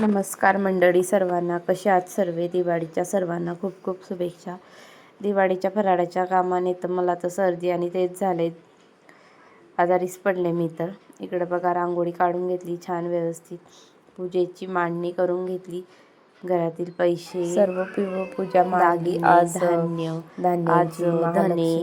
नमस्कार मंडळी सर्वांना. कशा आहात सर्वे? दिवाळीच्या सर्वांना खूप खूप शुभेच्छा. दिवाळीच्या फराळाच्या कामाने तर मला तर सर्दी आणि तेच झाले. आजारीच पडले मी तर. इकडं बघा रांगोळी काढून घेतली छान व्यवस्थित. पूजेची मांडणी करून घेतली. घरातील पैसे सर्व पिव पूजा दागिने, आज धान्य धान्याची आज धने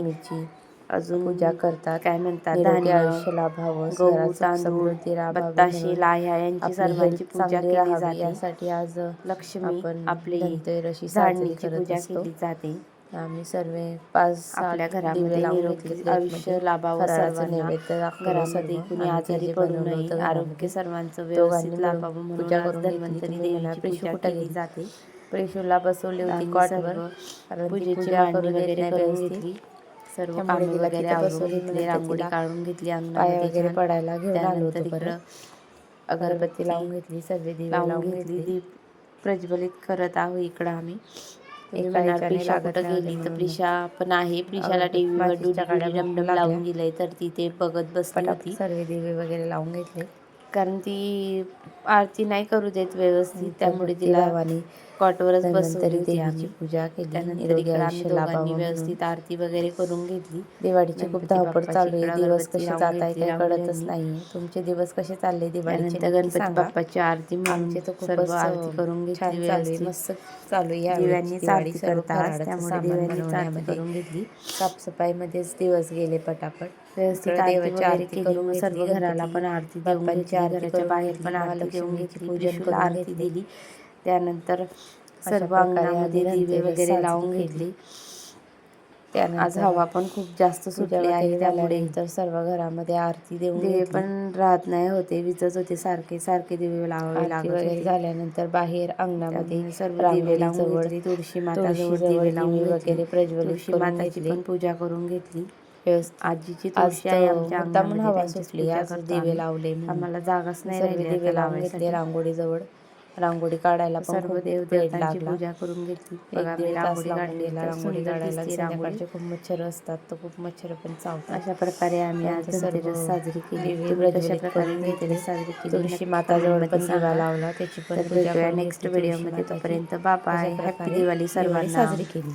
अजून पूजा करतात काय म्हणतात धान्य आयुष्य लाभावं गहू तांदूळ बत्ताशे लाह्या यांची सर्वांची पूजा केली जाते यासाठी आज लक्ष्मी आपली धनतेरशी झाडणीची पूजा केली जाते आम्ही सर्व पाच आपल्या घरामध्ये निरोगी आयुष्य म्हणजे लाभावं सर्वांना घरामध्ये. कुणी आजारी पडू नये आरोग्य. सर्वांचं व्यवस्थित लाभावं म्हणून करून. धन्वंतरी देवीची पूजा केली? जाते प्रेशूला बसवली होती कॉटवर पूजेची पूजा मांडणी वगैरे करून. घेतली सर्व कामे वगैरे तिथं आवरून घेतली म्हणून रांगोळी काढून घेतली अंगणामध्ये वगैरे. पडायला घेऊन आलो होतो परत. अगरबत्ती लावून घेतली सर्व दिवे लावून घेतली. दीप प्रज्वलित करत आहोत इकडं आम्ही. तुम्ही म्हणाल प्रिशा लागत कुठं नाही गेली? तर म्हणून प्रिशा पण आहे. प्रिशाला टीव्हीवर डमडम. लावून दिलंय तर ती ते बघत बसली होती. सर्व दिवे वगैरे लावून घेतले. कारण ती आरती नाही करू देत व्यवस्थित त्यामुळे तिला कॉटवरच बसवली होती आम्ही. पूजा केली त्यानंतर निरोगी इकडं आम्ही आयुष्य दोघांनी लाभावं व्यवस्थित आरती वगैरे करून घेतली. दिवाळीची खूप धावपळ चालू आहे. दिवस कसे जात आहे काही कळतच. नाहीये. तुमचे दिवस कसे चालले दिवाळीचे गणपती. बाप्पाची आरती आमचे तर खूपच आरती करून घेतली चालू. मस्त चालू आहे दिवाळी आरती करतात त्यामुळे आरती बनवण्यामध्ये करून घेतली. साफसफाईमध्येच दिवस गेले पटापट. व्यवस्थित आरती आरती करून सर्व घराला पण आरती बाप्पांची आरती बाहेर पण आरती महालक्ष्मीची घेतली पूजन आरती. दिली. त्यानंतर सर्व अंगणामध्ये दिवे वगैरे लावून. घेतले आज हवा पण खूप जास्त सुटली आहे त्यामुळे झाल्यानंतर सर्व घरामध्ये आरती देऊन दिवे. पण राहत नाही होते विजत होते सारखे सारखे दिवे लावावे वगैरे होते झाल्यानंतर बाहेर अंगणामध्ये सर्व दिवे लावून तुळशी तुळशीजवळ दिवे लावून वगैरे प्रज्वलित माताची. पण पूजा करून घेतली आजीची आज तुळशी आहे आमच्या अंगणामध्ये हवा सुटली दिवे. लावले. आम्हाला जागाच नाही दिवे लावून घेतले. रांगोळीजवळ रांगोळी काढायला सर्व लागला. पूजा करून घेतली. एक रांगोळी लागून काढली गेला. तर रांगोळी काढायला. संध्याकाळचे खूप मच्छर असतात तर खूप मच्छर पण चावतात. अशा प्रकारे आम्ही आज धनतेरस साजरी केली. दिवे प्रकारे. धनतेरस साजरी केली. तुळशी माताजवळ पण मध्ये दिवा सांगा. लावला. त्याची पण पूजा नेक्स्ट तुळशी व्हिडिओमध्ये. तोपर्यंत अशा हॅपी दिवाळी सर्वांना साजरी केली.